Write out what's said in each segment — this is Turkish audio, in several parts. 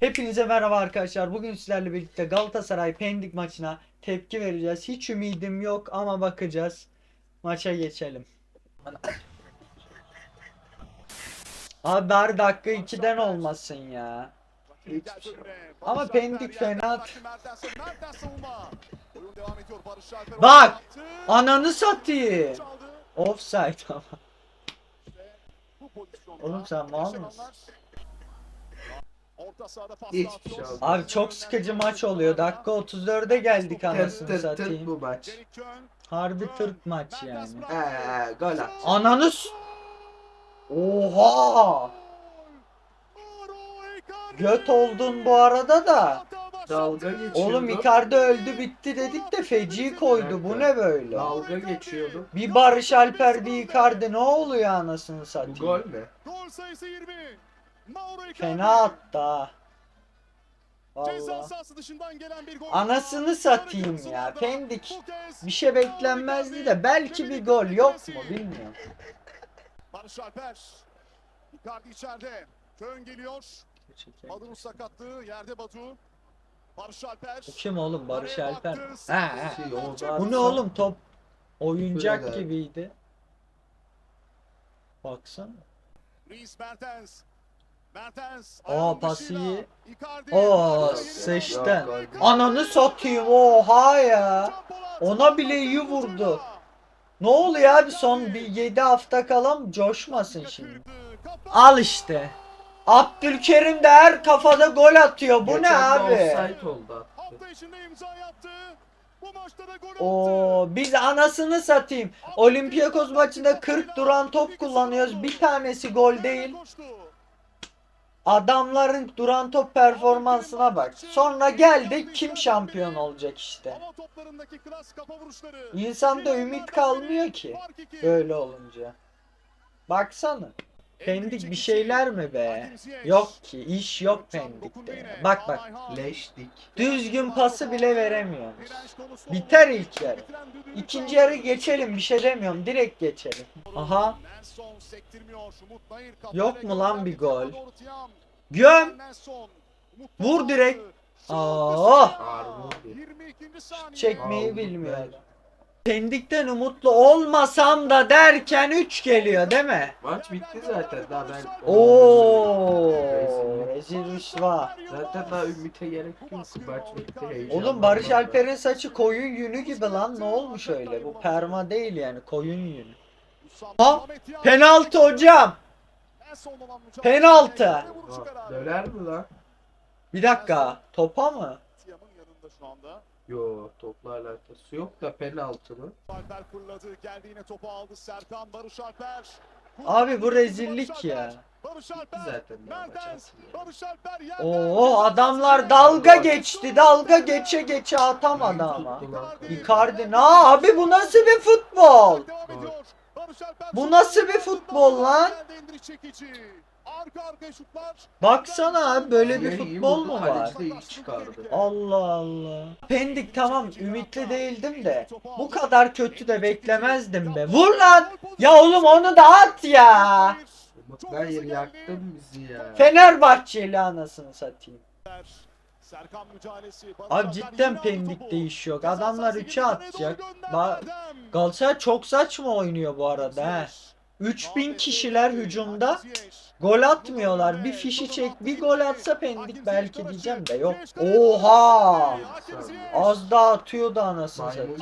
Hepinize merhaba arkadaşlar. Bugün sizlerle birlikte Galatasaray Pendik maçına tepki vereceğiz. Hiç ümidim yok ama bakacağız. Maça geçelim. Abi bari dakika 2'den olmasın ya. Ama Pendik fena. Bak! Ananı satayım. Offside ama. Oğlum sen mal mısın? Hiçbir şey. Abi çok sıkıcı maç oluyor. Dakika 34'e geldik anasını tırt tırt satayım. bu maç. Harbi tırt maç yani. Eee gol at. Ananı s- Oha! Göt oldun bu arada da. Dalga geçiyordu. Oğlum Icardi öldü bitti dedik de feci koydu. Bu ne böyle? Dalga geçiyordu. Bir Barış Alper bir Icardi ne oluyor anasını Bu satayım. gol mü? Gol sayısı 20. Fena attı ha. Ceza Vallahi. sahası dışından gelen bir gol. Anasını satayım ya. Pendik. Bir şey beklenmezdi de belki bir gol yok mu bilmiyorum. Barış Alper. Icardi içeride. Kön geliyor. Badu'nun sakatlığı yerde Badu. Barış Alper. Bu kim oğlum Barış Araya Alper? baktı, Ha, ha. Şey, Bu ne oğlum top oyuncak gibiydi. Baksana. Dries Mertens. Pası dışıyla. iyi. Yok, Icardi. Ananı satayım oha ya. Ona bile iyi vurdu. Ne oluyor abi son bir 7 hafta kalan coşmasın şimdi. Al işte. Abdülkerim de her kafada gol atıyor. Bu ne abi? Offside oldu attı. Hafta içinde imza yaptı. Bu maçta da gol attı. Oo biz anasını satayım. Olympiakos maçında 40 duran top kullanıyoruz. Bir tanesi gol değil. Adamların duran top performansına bak. Sonra geldi kim şampiyon olacak işte. İnsanda ümit kalmıyor ki böyle olunca. Baksana. Pendik bir şeyler mi be? Yok ki iş yok Pendik'te. ya. Bak bak. Leştik. düzgün pası bile veremiyoruz. Biter ilk yarı. İkinci yarı geçelim bir şey demiyorum direkt geçelim. Aha Yok mu lan bir gol? göm. Vur direkt. Aa! Armut. 22. saniye. Çekmeyi bilmiyor. Pendik'ten umutlu olmasam da derken 3 geliyor değil mi? Maç bitti zaten daha ben. Oo, rezil rüsva. Zaten daha ümite gerek yok. Maç bitti. heyecan Oğlum Barış. Alper'in saçı koyun yünü gibi lan ne olmuş öyle? Bu perma değil yani koyun yünü. Ha, Penaltı hocam. penaltı. Döner mi lan? Bir dakika topa mı? Yo topla alakası yok da penaltı mı? Alper fırladı. Geldi yine topu aldı. Serkan Barış Alper. Abi bu rezillik ya. Barış Alper. Zaten Mertens. Barış Alper yerden. Oo adamlar dalga geçti. Dalga geçe geçe atamadı ama. Icardi ne abi bu nasıl bir futbol? Bu nasıl bir futbol lan? Arka arkaya şutlar. Baksana abi böyle bir futbol mu var? Allah Allah. Pendik tamam ümitli değildim de bu kadar kötü de beklemezdim be. Vur lan! Ya oğlum onu da at ya. Nayır yaktın bizi ya. Fenerbahçeli anasını satayım. Serkan mücadelesi. Abi cidden pendik topu. değiş yok. Ceza Adamlar sahası 3'e girişine doğru atacak. Ba. Galatasaray çok saçma oynuyor bu arada he. 3000 kişiler hücumda gol atmıyorlar. Bir fişi çek bir gol atsa pendik belki diyeceğim de yok. Oha! Az daha atıyordu anasını satayım.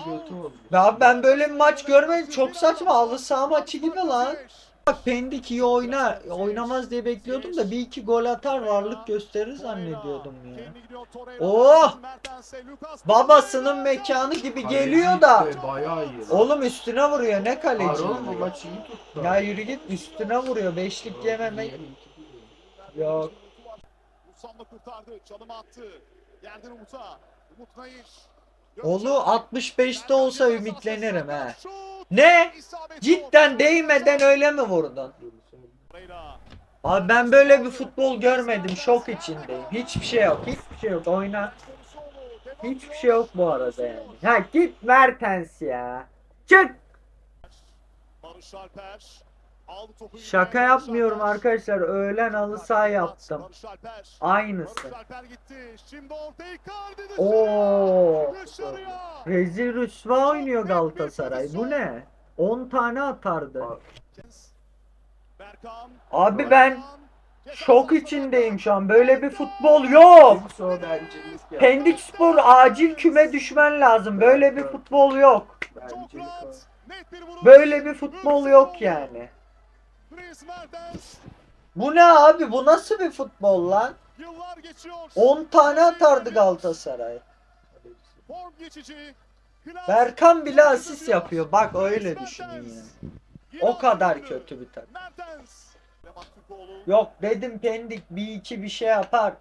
Ya ben böyle bir maç görmedim. Çok saçma. Halı saha maçı gibi lan. Bak Pendik iyi oynar. Oynamaz diye bekliyordum da bir iki gol atar varlık gösterir zannediyordum ya. Oh! Babasının mekanı gibi geliyor da. Bayağı iyi. Oğlum üstüne vuruyor ne kaleci. Harun bu maç iyi tuttu. Ya yürü git üstüne vuruyor. Beşlik yememek. Yok. Musam'la kurtardı. Çalım attı. Yerden Umut'a. Umut Nayır. Olu 65'te olsa ümitlenirim he. Ne? Cidden değmeden öyle mi vurdun? Abi ben böyle bir futbol görmedim. Şok içindeyim. Hiçbir şey yok. Hiçbir şey yok. Oyna. Hiçbir şey yok bu arada yani. Ha git Mertens ya. Çık. Barış Alper. Şaka yapmıyorum arkadaşlar. Öğlen halı saha yaptım. Aynısı. Oo. Rezil rüsva oynuyor Galatasaray. Bu ne? 10 tane atardı. Berkan. Abi ben şok içindeyim şu an. Böyle bir futbol yok. Pendik Spor acil küme düşmen lazım. Böyle bir futbol yok. Böyle bir futbol yok yani. Bu ne abi? Bu nasıl bir futbol lan? Yıllar geçiyor. 10 tane atardı Galatasaray. Berkan bile asist yapıyor. Bak öyle düşünün ya. O kadar kötü bir takım. Yok dedim Pendik bir iki bir şey yapar.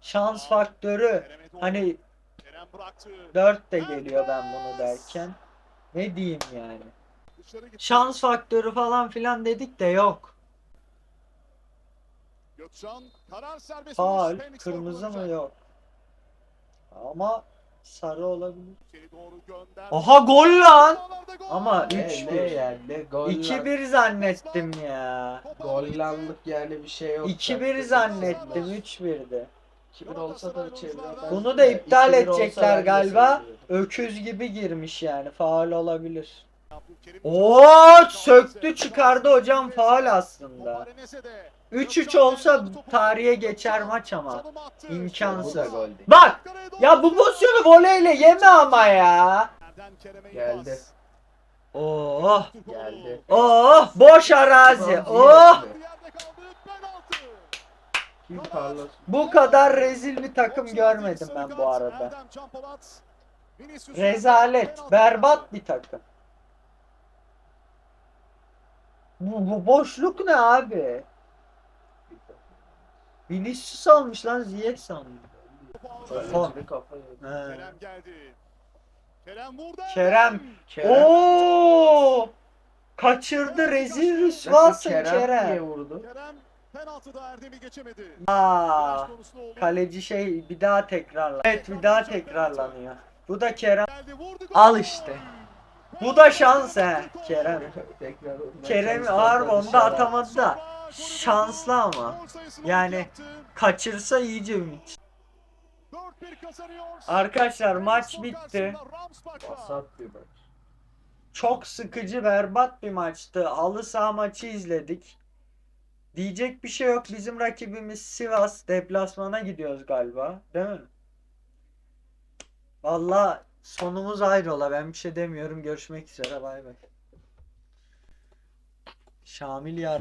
Şans faktörü. Hani Kerem bıraktı. 4 de geliyor ben bunu derken. Ne diyeyim yani. Şans faktörü falan filan dedik de yok. Gökçen karar serbest Spor kırmızı mı yok. Ama sarı olabilir. İçeri doğru gönder. Aha gol lan! Ama Ne, 3-1. ne yani? Gol 2-1 zannettim ya. Gollanlık yani bir şey yok. 2-1 zannettim 3-1'di. 2-1 olsa da çeviremez. Bunu da iptal 2-1 olsa edecekler galiba. Öküz gibi girmiş yani. Faal olabilir. Oo söktü çıkardı hocam faal aslında. Top Arenes'e de. 3-3 olsa tarihe geçer maç ama. İmkansız. Gol değil. Bak ya bu pozisyonu voleyle yeme ama ya. Geldi. Oh. Geldi. oh boş arazi. Oh bu kadar rezil bir takım görmedim ben bu arada. Rezalet, berbat bir takım. Bu, bu boşluk ne abi? Vinicius almış lan Ziyech sandım. Kafa. He. Kerem geldi. Kerem vurdu. Kerem. Kerem. Oo! Kaçırdı rezil rüsvasın Kerem niye Kerem. vurdu? Kerem penaltıda Erdem'i geçemedi. Aa, kaleci şey bir daha tekrarlan. Evet bir daha tekrarlanıyor. Bu da Kerem. Geldi, vurdu, gol. Al işte. Bu da şans he Kerem. Kerem ağır onda atamadı da. şanslı ama. Yani-. Kaçırsa iyice ümit. 4-1 kazanıyor. Arkadaşlar maç bitti. Çok sıkıcı berbat bir maçtı. Halı saha maçı izledik. Diyecek bir şey yok. Bizim rakibimiz Sivas. Deplasmana gidiyoruz galiba. Değil mi? Valla sonumuz ayrıla. Ben bir şey demiyorum. Görüşmek üzere. Bay bay. Şamil yar.